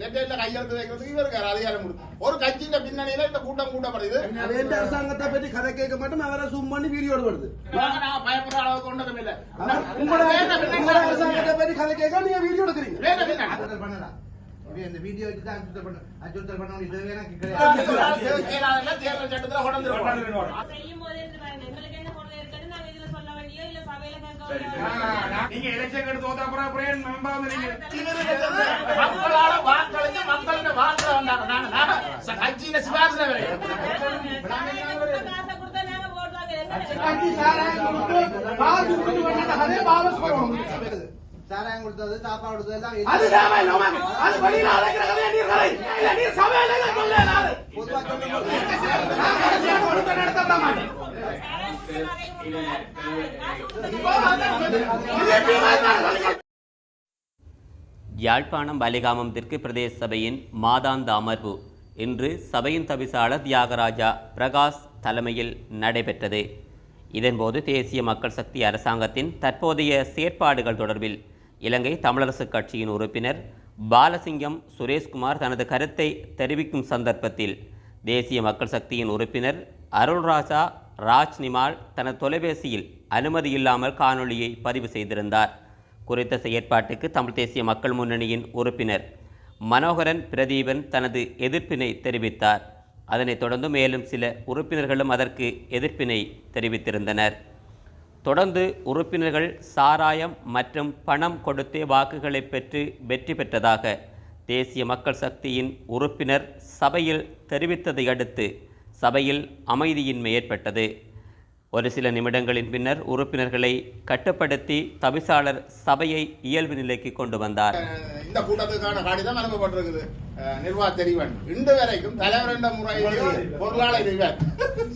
லெட்டர்ல கையெழுத்து வைக்கிறதுக்கு இவருக்கு அதிகாரம் கொடுத்து? ஒரு கட்சியின் பின்னணியில இந்த கூட்டம் கூட்டப்படுது. அரசாங்கத்தை பற்றி கதை கேட்க மாட்டோம் அவரை zoom பண்ணி வீடியோ நான் பயப்படுற அளவுக்கு ஒன்றதும் இல்ல. உங்களோட அரசாங்கத்தை பற்றி கதை கேட்க நீங்க வீடியோ எடுக்கிறீங்க. வேற பின்னணி. பண்ணலாம் இந்த தான் அச்சுறுத்தல் பண்ண அச்சுறுத்தல் பண்ண எனக்கு தேர்தல் சட்டத்துல எலெக்ஷன் எடுத்து தோத்த அப்புறம் அப்புறம் நம்பாம நீங்க மக்களால வாக்களிச்சு மக்கள்கிட்ட வாக்கு வந்தாங்க நாங்க நாங்க ச- கட்சியில சிபாரிசுல வேற காசை கொடுத்தா நாங்க ஓட்டு வாங்க கட்சி சாராயம் கொடுத்து காசு கொடுத்து வந்தா அதே சாராயம் கொடுத்தது சாப்பாடு கொடுத்தது அது வெளியில நீர் இல்ல நீர் சொல்ல நானு பொதுவா நடத்த மாட்டேன் யாழ்ப்பாணம் பலிகாமம் தெற்கு பிரதேச சபையின் மாதாந்த அமர்வு இன்று சபையின் தவிசாளர் தியாகராஜா பிரகாஷ் தலைமையில் நடைபெற்றது. இதன்போது தேசிய மக்கள் சக்தி அரசாங்கத்தின் தற்போதைய செயற்பாடுகள் தொடர்பில் இலங்கை தமிழரசுக் கட்சியின் உறுப்பினர் பாலசிங்கம் சுரேஷ்குமார் தனது கருத்தை தெரிவிக்கும் சந்தர்ப்பத்தில் தேசிய மக்கள் சக்தியின் உறுப்பினர் அருள்ராஜா ராஜ் நிமால் தனது தொலைபேசியில் அனுமதி இல்லாமல் காணொளியை பதிவு செய்திருந்தார். குறித்த செயற்பாட்டுக்கு தமிழ் தேசிய மக்கள் முன்னணியின் உறுப்பினர் மனோகரன் பிரதீபன் தனது எதிர்ப்பினை தெரிவித்தார். அதனைத் தொடர்ந்து மேலும் சில உறுப்பினர்களும் அதற்கு எதிர்ப்பினை தெரிவித்திருந்தனர். தொடர்ந்து உறுப்பினர்கள் சாராயம் மற்றும் பணம் கொடுத்தே வாக்குகளை பெற்று வெற்றி பெற்றதாக தேசிய மக்கள் சக்தியின் உறுப்பினர் சபையில் தெரிவித்ததை அடுத்து சபையில் அமைதியின்மை ஏற்பட்டது. ஒரு சில நிமிடங்களின் பின்னர் உறுப்பினர்களை கட்டுப்படுத்தி தவிசாளர் சபையை இயல்பு நிலைக்கு கொண்டு வந்தார். இந்த கூட்டத்துக்கான கடிதம் அனுப்பப்பட்டிருக்குது. நிர்வாக தெரிவன். இன்று வரைக்கும் தலைவர் என்ற முறையில் பொருளாளர் இவர்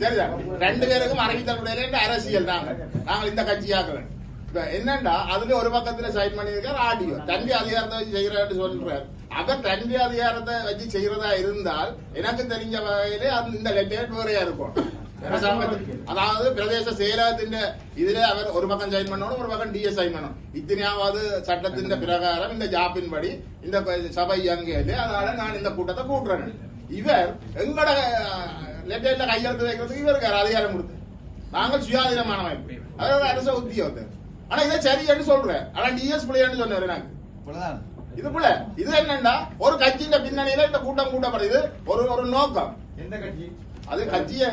சரிதான் ரெண்டு பேருக்கும் அறிவித்தல் அரசியல் நாங்கள் நாங்கள் இந்த கட்சியாக இப்ப என்னண்டா அதுல ஒரு பக்கத்துல சைன் பண்ணியிருக்கார் ஆடியோ தம்பி அதிகாரத்தை வச்சு செய்யறாரு சொல்றாரு. அவர் தம்பி அதிகாரத்தை வச்சு செய்யறதா இருந்தால் எனக்கு தெரிஞ்ச வகையிலே அது இந்த லெட்டர் வேறையா இருக்கும். அதாவது பிரதேச செயலகத்தின் இதுல அவர் ஒரு பக்கம் சைன் பண்ணணும் ஒரு பக்கம் டிஎஸ் சைன் பண்ணணும் இத்தனையாவது சட்டத்தின் பிரகாரம் இந்த ஜாப்பின் படி இந்த சபை அங்கேயே அதனால நான் இந்த கூட்டத்தை கூட்டுறேன் இவர் எங்கட லெட்டர்ல கையெழுத்து வைக்கிறதுக்கு இவருக்கு அதிகாரம் கொடுத்து நாங்கள் சுயாதீனமான அமைப்பு அதாவது அரச உத்தியோகத்தர் ஆனா இதை சரி என்று சொல்றேன் ஆனா டிஎஸ் எனக்கு இவ்வளவுதான் இது போல இது என்னன்னா ஒரு கட்சியின் பின்னணியில இந்த கூட்டம் கூட்டப்படுது ஒரு ஒரு நோக்கம் எந்த கட்சி அது கட்சியை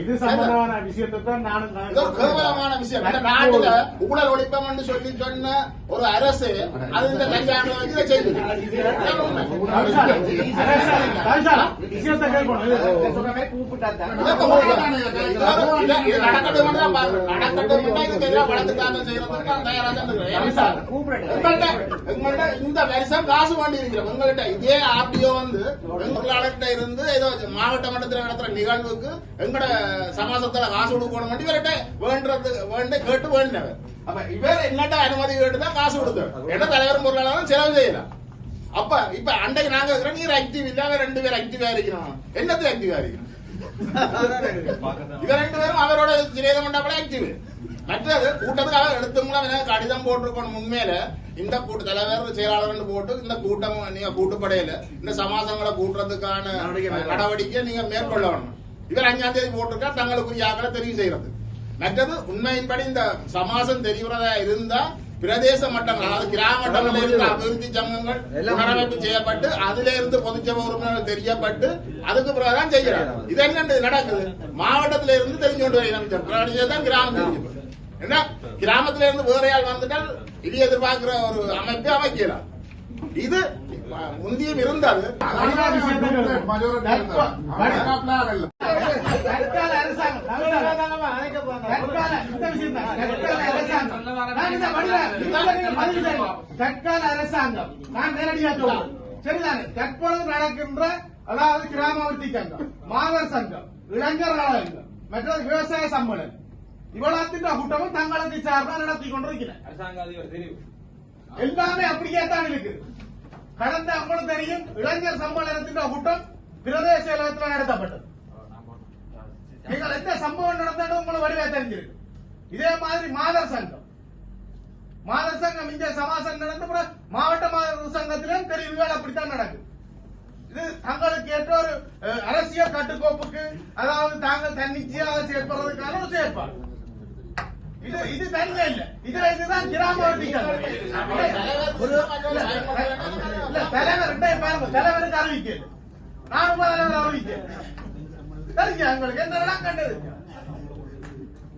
இது சம்பந்தமான விஷயத்தை தான் நானும் கேவலமான விஷயம். நாட்டுல ஊழல் ஒழிப்பம் சொல்லி சொன்ன ஒரு அரசு அது இந்த கல்யாணம் இதை செய்யுது இந்த வருஷம் காசு வேண்டி இருக்கிறோம் எங்கள்ட்ட இதே ஆர்டிஓ வந்து எங்களாளர்கிட்ட இருந்து ஏதோ மாவட்ட மட்டத்தில் நடத்துற நிகழ்வுக்கு எங்கட சமாசத்துல காசு கொடுக்கணும் வேண்டி இவர்கிட்ட வேண்டது வேண்ட கேட்டு வேண்டினவர். அப்ப இவர் என்னட்ட அனுமதி கேட்டு தான் காசு கொடுத்தவர். என்ன தலைவரும் பொருளாளரும் செலவு செய்யலாம். அப்ப இப்ப அன்றைக்கு நாங்க இருக்கிறோம் நீர் ஆக்டிவ் இல்ல அவன் ரெண்டு பேர் ஆக்டிவா இருக்கிறோம் என்னத்துல ஆக்டிவா இருக்கிறோம் இவ ரெண்டு பேரும் அவரோட சிரேதம் மண்டபம் ஆக்டிவ் மற்றது கூட்டத்துக்கு அவர் எடுத்து மூலம் எனக்கு கடிதம் போட்டிருக்கணும் உண்மையில இந்த கூட்ட தலைவர் செயலாளர் போட்டு இந்த கூட்டம் நீங்க கூட்டுப்படையில இந்த சமாசங்களை கூட்டுறதுக்கான நடவடிக்கை நீங்க மேற்கொள்ள வேணும் இவர் அஞ்சாம் தேதி போட்டிருக்கா தங்களுக்குரிய ஆக்களை தெரிவு செய்யறது மற்றது உண்மையின்படி இந்த சமாசம் தெரிகிறதா இருந்தா பிரதேச மட்டங்கள் அதாவது கிராம மட்டங்களில் இருந்த அபிவிருத்தி சங்கங்கள் புனரமைப்பு செய்யப்பட்டு அதுல இருந்து பொதுச்சபை உறுப்பினர்கள் தெரியப்பட்டு அதுக்கு பிறகுதான் செய்கிறார் இது என்ன நடக்குது மாவட்டத்தில இருந்து தெரிஞ்சு கொண்டு வரணும் தான் கிராமம் தெரிஞ்சு என்ன? கிராமத்துல இருந்து வேற ஆள் வந்துட்டால் இது எதிர்பார்க்கிற ஒரு அமைப்பை அமைக்கலாம் இது முந்தியும் இருந்தது. தற்கால அரசாங்கம். நான் நேரடியாக சொல்றேன். சரிதானே? தற்பொழுது நடக்கின்ற அதாவது கிராமவர்த்தி சங்கம் மாதர் சங்கம் இளைஞர் சங்கம் மற்றது விவசாய சம்மேளனம். இவ்வளத்தின் கூட்டமும் தங்களுக்கு சார்பாக நடத்தி கொண்டிருக்கிறேன் எல்லாமே அப்படியே தான் இருக்குது கடந்த உங்களுக்கு தெரியும் இளைஞர் சம்மேளனத்தின் கூட்டம் பிரதேச செயலகத்தில் நடத்தப்பட்டது. நீங்கள் எந்த சம்பவம் நடந்தாலும் உங்களுக்கு வடிவா தெரிஞ்சிருக்கு. இதே மாதிரி மாதர் சங்கம். மாதர் சங்கம் இங்க சமாசம் நடந்த மாவட்ட மாதர் தொழிற்சங்கத்திலும் தெரிவுகள் அப்படித்தான் நடக்கும் இது தங்களுக்கு ஏற்ற ஒரு அரசியல் கட்டுக்கோப்புக்கு அதாவது தாங்கள் தன்னிச்சையாக செயல்படுறதுக்கான ஒரு செயற்பாடு. இது இது தனியா இல்ல. இதுல இதுதான் கிராம வட்டிகள். தலைவர் ரெண்டையும் பாருங்க. தலைவருக்கு அறிவிக்க நானும் தலைவர் அறிவிக்க தெரிஞ்சு உங்களுக்கு எந்த இடம் கண்டது?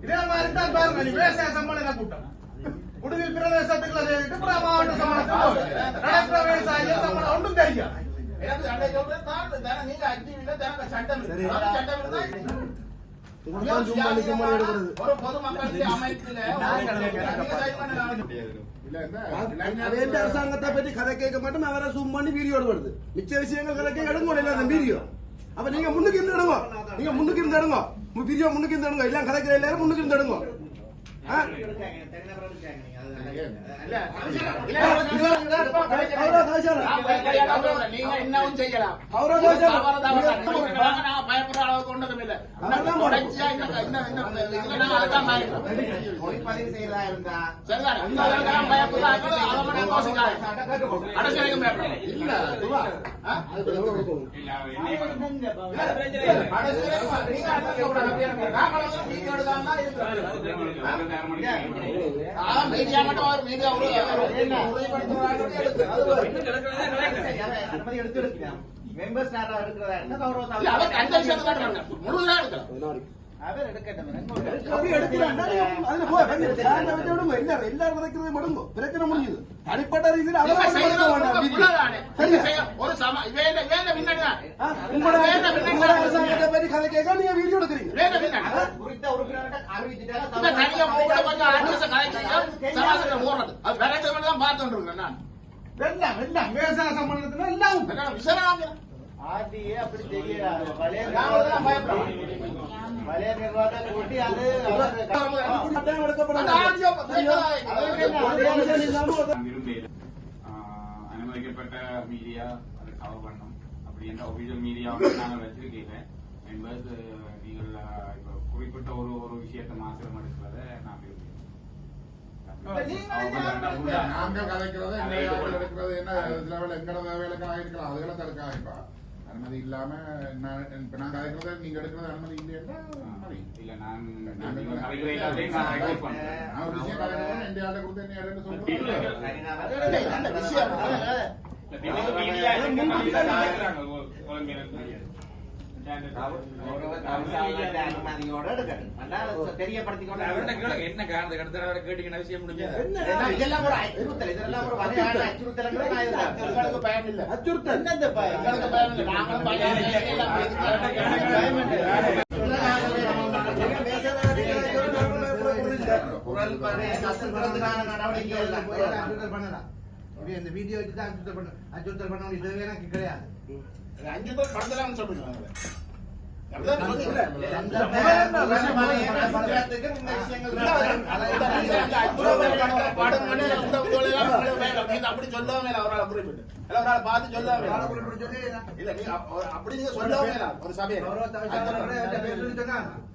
இதே மாதிரி தான் பாருங்க நீ விவசாய சம்மேளன கூட்டம்? குடிநீர் பிரதேசத்துக்குள்ள அப்புறம் மாவட்ட நடக்கிற ஒன்றும் தெரியும் சட்டம் ஒரு பொதுமக்களுக்கு அமைப்பில அரசாங்கத்தை பற்றி கதை கேட்க மாட்டோம் அவரை zoom பண்ணி வீடியோ வருது மிச்ச விஷயங்கள் கதை கேட்க எடுங்க இல்ல அந்த வீடியோ அப்ப நீங்க முன்னுக்கு இருந்து எடுங்க. நீங்க முன்னுக்கு இருந்து எடுங்க. வீடியோ முன்னுக்கு இருந்து எடுங்க. எல்லாம் கதைக்கிற எல்லாரும் முன்னுக்கு இருந்து எடுங்க ஆ? அவரா காய்ச்சாரா? நீங்க இன்னும் செய்யலாம் பயப்படுற அளவுக்கு ஒன்றும் இல்லை. ஒளிப்பதிவு செய்யறதா இருந்தா பயப்படுறாங்க, மீடியா மட்டும் ஒரு மீடியா. அனுமதி எடுத்து மெம்பர்ஸ் யாரா இருக்கிறதா? இருந்தா கௌரவ இல்ல, அவர் எடுக்கட்டும் விடுங்க. பிரச்சனை முடிஞ்சுது. தனிப்பட்ட ரீதியில். அரசாங்கத்தை பற்றி கதை கேட்க நீங்க வீடியோ எடுக்கிறீங்க விவசாய எல்லாம் ஆர்டிஏ அப்படி தெரியாது அனுமதிக்கப்பட்ட மீடியா அதை கவர் பண்ணும் அப்படி என்ற ஒபிஷியல் மீடியா வந்து நாங்கள் வச்சிருக்கீங்க. மெம்பர்ஸ் நீங்கள் இப்ப குறிப்பிட்ட ஒரு ஒரு விஷயத்தை மாத்திரம் எடுக்கிறத நான் விரும்புகிறேன். நாங்கள் கதைக்கிறது என்ன? சில வேலை எங்கட வேலைக்காக இருக்கலாம். அதுகளை தடுக்காக அனுமதி இல்லாம நான் இப்ப நான் கதைக்கிறது நீங்க எடுக்கிறது அனுமதி இல்லையா இல்ல நான் ஒரு விஷயம் எந்த கொடுத்து என்ன இடம்னு சொல்றேன் என்ன காரணத்தை கடத்த கேட்டீங்கன்னா விஷயம் முடிஞ்சது இதெல்லாம் ஒரு அச்சுறுத்தல் இதெல்லாம் ஒரு வகையான அச்சுறுத்தல் இல்லை அச்சுறுத்தல். இல்லை குரல் பண்ணலாம் இந்த வீடியோ வச்சு தான் அச்சுறுத்தல் பண்ண அச்சுறுத்தல் பண்ண இது எனக்கு கிடையாது அஞ்சு பேர் கடத்தலாம்னு சொல்லுங்க அப்படி சொல்லாம அவரால் குறிப்பிட்டு இல்ல, அவரால் பார்த்து சொல்லாம இல்ல நீங்க அப்படி நீங்க சொல்லாம ஒரு சபையில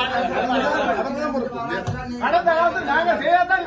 சபையில் சொன்னீங்களா நாங்க செய்யாதான்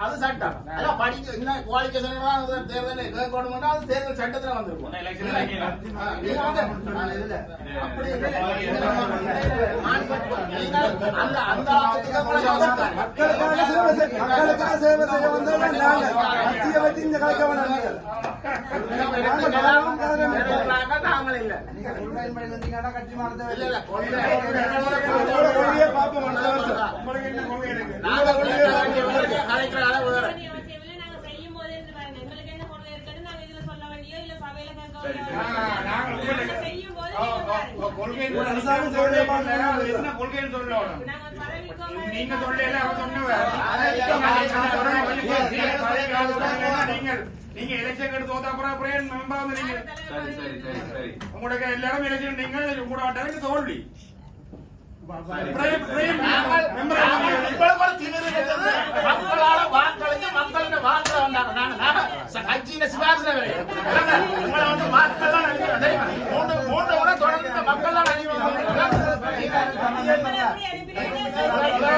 அது சட்டம். அதான் படிக்க என்ன குவாலிஃபிகேஷன் தேர்தல் அது சட்டத்துல வந்திருக்கும். ஆ, நீங்க வந்து அப்படி அந்த அந்த மக்களுக்காக சேவை செய்ய மக்களுக்காக சேவை செய்ய வந்தவங்க நாங்க கட்சியை வச்சு இங்க கலைக்க வேணாம். கொள்கை என்ன கொள்கைன்னு சொல்லணும் நீங்க சொல்லல அவன் சொன்னவர் நீங்கள் நீங்க எலெக்ஷன் எடுத்து தோத்த அப்புறம் அப்புறம் வந்து நீங்க சரி சரி சரி சரி உங்களுக்கு எல்லாரும் எலெக்ஷன் நீங்கள் உங்களோட தோல்வி மக்களால வாக்களிச்சு மக்கள்கிட்ட வாக்குற வந்தாங்க நாங்க கட்சியில உங்களை வந்து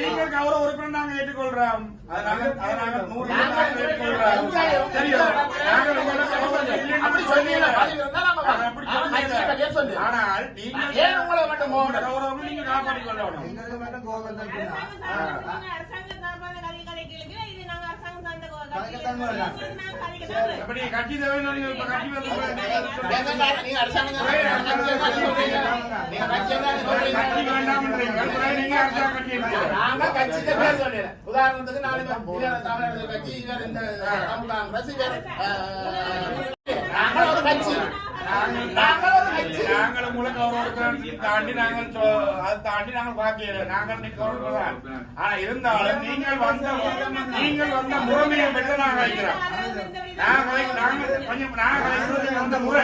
நாங்கள் கௌரவ உறுப்பினர் ஏற்றுக்கொள்றோம் ஏற்றுக்கொள்றோம் நாங்கள் கௌரவம் சொல்லு. ஆனால் நீங்க காப்பாற்றிக் கொள்ளணும் எங்களுக்கு உதாரணத்துக்கு நாலு பேர் கட்சி இவர் இந்த நாங்கள் ஒரு கட்சி நாங்கள் நாங்கள் உங்களை கௌரவத்தை தாண்டி நாங்கள் அதை தாண்டி நாங்கள் பார்க்கல நாங்கள் கௌரவம் ஆனா இருந்தாலும் நீங்கள் வந்த நீங்கள் வந்த முறைமையை பெற்று நாங்கள் வைக்கிறோம். நான் கலை- நாங்கள் கொஞ்சம் கலைக்கிறது வந்த முறை.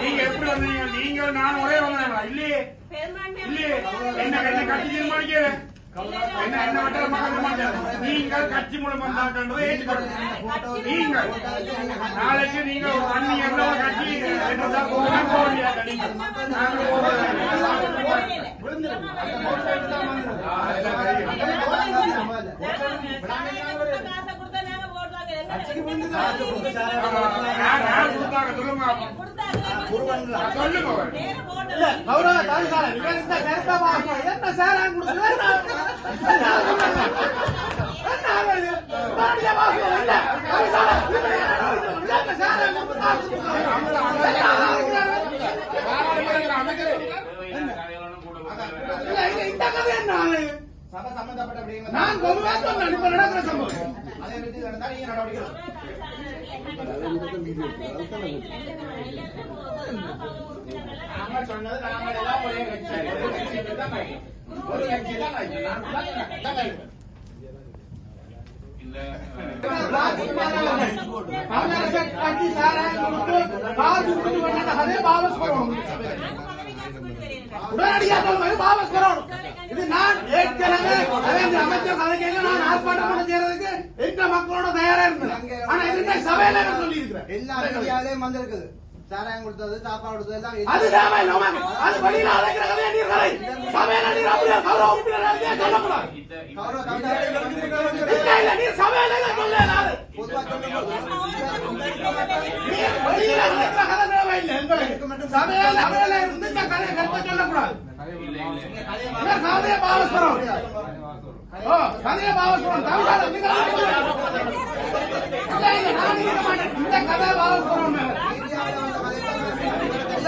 நீங்க எப்படி வந்தீங்க? நீங்கள் நான் ஒரே வந்தேன். இல்லையே. இல்லையே. என்ன என்ன கட்சி தீர்மானிக்கல நீங்கள் கட்சி மூலம் வந்தாங்கன்றதை நீங்கள் நாளைக்கு நீங்க ஒரு அண்ணி கட்சி சொல்லுங்க கௌரவ தாழ்சாலை, இவர் இந்த கருத்தை. என்ன கதை என்ன? சபை சம்பந்தப்பட்ட நான் பொதுவா சொன்னேன், இப்ப நடக்கிற சம்பவம். அதை நடந்தால் நீங்க நடவடிக்கை எடுக்கணும். நாங்கள் சொன்னது நாங்கள் எல்லாம் ஒரே கட்சி ஒரு உடனடியாக வாபஸ் பெறணும். இது நான் ஏற்கனவே அரேஞ்ச் அமைச்சர் கதைக்கையில நான் ஆர்ப்பாட்டம் பண்ண செய்யறதுக்கு எங்க மக்களோட தயாரா இருந்தேன் ஆனா இது சபையில நான் சொல்லி இருக்கிறேன் எல்லா மீடியாலையும் வந்திருக்குது. சாராயம் கொடுத்தது சாப்பாடு கொடுத்தது எல்லாம் அது தேவை இல்லாம அது வெளியில அழைக்கிற කරයි. සමයලනි රබුල කවර උපුලන නෑ ගන්න පුළුවන්. කවර කවුද සමයලනි කොල්ලේ නාද. මේ බලිලා හිත හදන්න වෙන්නේ හෙන්දලේ. සමයල සමයල ඉන්න කරේ කරපචන්න පුළුවන්. මේ සාදේ පාවස් කරව. ඔව් සාදේ පාවස් කරව. තවදාලා මිගලා. ඉතින් නානි මට ඉන්න කතාව පාවස් කරව මම.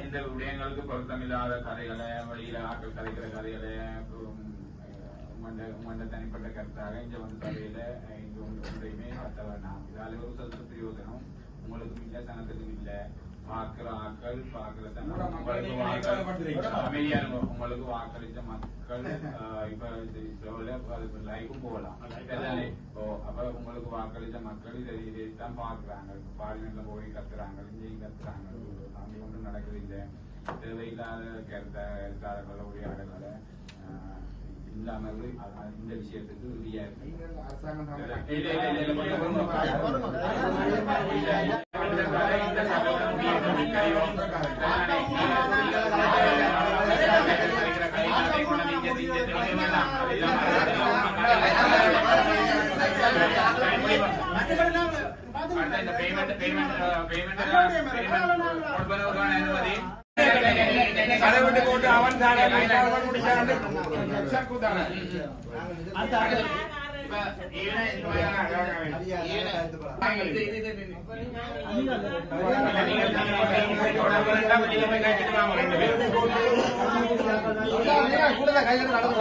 இந்த விடயங்களுக்கு பொருத்தமில்லாத கதைகளை வெளியில ஆட்கள் கதைக்கிற கதைகளை உம், உம்மண்ட உம்மண்ட தனிப்பட்ட கருத்தாக இங்க வந்து சபையில இங்க ஒன்று ஒன்றையுமே கத்த வேண்டாம் இதால ஒரு சொத்து பிரயோஜனம். உங்களுக்கும் இல்ல சனத்துக்கும் இல்ல. பார்க்கிற ஆட்கள் பார்க்கிற அமைதியா. உங்களுக்கு வாக்களித்த மக்கள் இப்ப லைஃபும் போகலாம்? ஓ அப்ப உங்களுக்கு வாக்களித்த மக்கள் இதை இதைத்தான் பாக்குறாங்க பார்லிமெண்ட்ல போய் கத்துறாங்க இங்கேயும் கத்துறாங்க. அங்கே ஒன்றும் நடக்குது இல்லை. தேவையில்லாத கருத்த பல உரையாடல்களை இல்லாமல் அதனால இந்த விஷயத்துக்கு உறுதியா இந்த இந்த இந்த payment, uh, payment கொடுப்பதற்கான அனுமதி. அதை விட்டு போட்டு அவன் தானே அவன் முடிச்சான் சக்கு கூட கையில நடந்து